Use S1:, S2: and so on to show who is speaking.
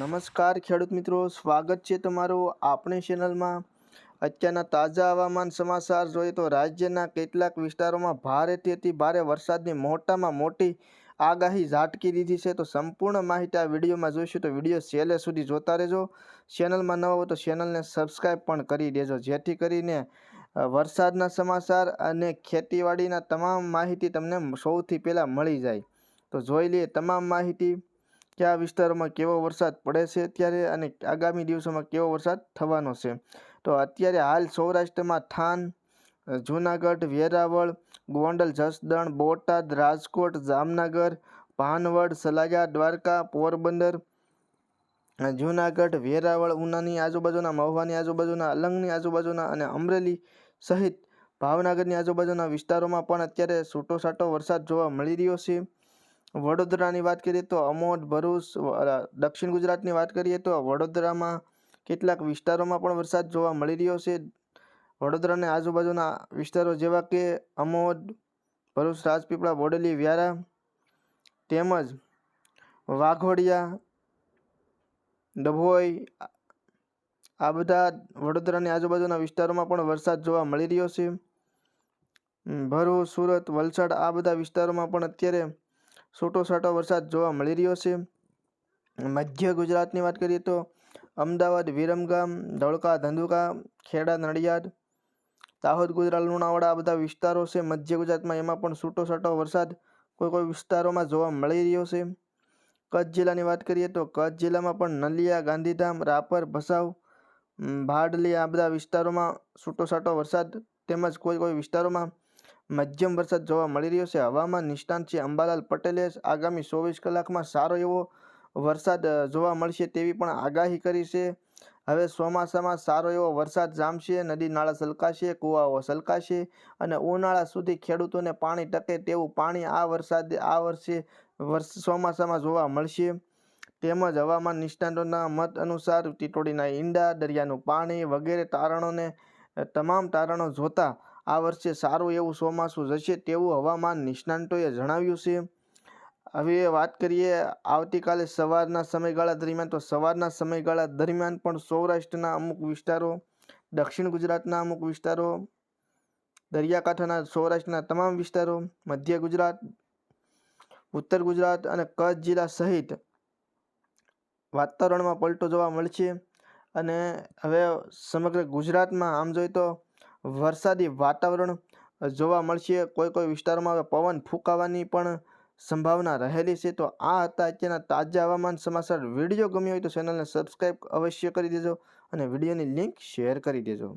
S1: નમસ્કાર ખેડૂત મિત્રો, સ્વાગત છે તમારું આપણી ચેનલમાં. અત્યારના તાજા હવામાન સમાચાર જોઈએ તો રાજ્યના કેટલાક વિસ્તારોમાં ભારેથી અતિ ભારે વરસાદની મોટામાં મોટી આગાહી ઝાટકી દીધી છે. તો સંપૂર્ણ માહિતી આ વિડીયોમાં જોઈશું તો વીડિયો છેલ્લે સુધી જોતા રહેજો. ચેનલમાં નવા હો તો ચેનલને સબસ્ક્રાઈબ પણ કરી દેજો, જેથી કરીને વરસાદના સમાચાર અને ખેતીવાડીના તમામ માહિતી તમને સૌથી પહેલાં મળી જાય. તો જોઈ લઈએ તમામ માહિતી કયા વિસ્તારોમાં કેવો વરસાદ પડે છે અત્યારે અને આગામી દિવસોમાં કેવો વરસાદ થવાનો છે. તો અત્યારે હાલ સૌરાષ્ટ્રમાં થાન, જૂનાગઢ, વેરાવળ, ગોંડલ, જસદણ, બોટાદ, રાજકોટ, જામનગર, ભાનવડ સલાજા દ્વારકા, પોરબંદર, જૂનાગઢ, વેરાવળ, ઉનાની આજુબાજુના, મહુવાની આજુબાજુના, અલંગની આજુબાજુના અને અમરેલી સહિત ભાવનગરની આજુબાજુના વિસ્તારોમાં પણ અત્યારે છૂટો છાંટો વરસાદ જોવા મળી રહ્યો છે. વડોદરાની વાત કરીએ તો અમોદ, ભરૂચ દક્ષિણ ગુજરાતની વાત કરીએ તો વડોદરામાં કેટલાક વિસ્તારોમાં પણ વરસાદ જોવા મળી રહ્યો છે. વડોદરાની આજુબાજુના વિસ્તારો જેવા કે અમોદ, ભરૂચ, રાજપીપળા, બોડેલી, વ્યારા તેમજ વાઘોડિયા, ડભોઈ, આ- બધા વડોદરાની આજુબાજુના વિસ્તારોમાં પણ વરસાદ જોવા મળી રહ્યો છે. ભરૂચ, સુરત, વલસાડ આ બધા વિસ્તારોમાં પણ અત્યારે છૂટો છાંટો વરસાદ જોવા મળી રહ્યો છે. મધ્ય ગુજરાતની વાત કરીએ તો અમદાવાદ, વિરમગામ, ધોળકા, ધંધુકા, ખેડા, નડિયાદ, દાહોદ, ગુજરાત, લુણાવાડા આ બધા વિસ્તારો છે. મધ્ય ગુજરાતમાં એમાં પણ છૂટો છાંટો વરસાદ કોઈ કોઈ વિસ્તારોમાં જોવા મળી રહ્યો છે. કચ્છ જિલ્લાની વાત કરીએ તો કચ્છ જિલ્લામાં પણ નલિયા, ગાંધીધામ, રાપર ભસાવ ભાડલી આ બધા વિસ્તારોમાં છૂટો છાંટો વરસાદ તેમજ કોઈ કોઈ વિસ્તારોમાં મધ્યમ વરસાદ જોવા મળી રહ્યો છે. હવામાન નિષ્ણાંત છે. અંબાલાલ પટેલે આગામી ચોવીસ કલાકમાં સારો એવો વરસાદ જોવા મળશે તેવી પણ આગાહી કરી છે. હવે ચોમાસામાં સારો એવો વરસાદ જામશે, નદી નાળા સલકાશે, કૂવાઓ સલકાશે અને ઉનાળા સુધી ખેડૂતોને પાણી ટકે તેવું પાણી આ વરસાદ, આ વર્ષે વર્ષ, ચોમાસામાં જોવા મળશે. તેમજ હવામાન નિષ્ણાતોના મત અનુસાર ટીટોડીના ઈંડા, દરિયાનું પાણી વગેરે તારણોને તમામ તારણો જોતા આ વર્ષે સારું એવું ચોમાસું જશે તેવું હવામાન નિષ્ણાંતોએ જણાવ્યું છે. હવે વાત કરીએ આવતીકાલે સવારના સમયગાળા દરમિયાન. તો સવારના સમયગાળા દરમિયાન પણ સૌરાષ્ટ્રના અમુક વિસ્તારો, દક્ષિણ ગુજરાતના અમુક વિસ્તારો, દરિયાકાંઠાના સૌરાષ્ટ્રના તમામ વિસ્તારો, મધ્ય ગુજરાત, ઉત્તર ગુજરાત અને કચ્છ જિલ્લા સહિત વાતાવરણમાં પલટો જોવા મળશે. અને હવે સમગ્ર ગુજરાતમાં આમ જોઈએ તો વરસાદી વાતાવરણ જોવા મળશે. કોઈ કોઈ વિસ્તારોમાં પવન ફૂંકાવાની પણ સંભાવના રહેલી છે. તો આ હતા અત્યારના તાજા હવામાન સમાચાર. વીડિયો ગમ્યો હોય તો ચેનલને સબસ્ક્રાઈબ અવશ્ય કરી દેજો અને વિડીયોની લિંક શેર કરી દેજો.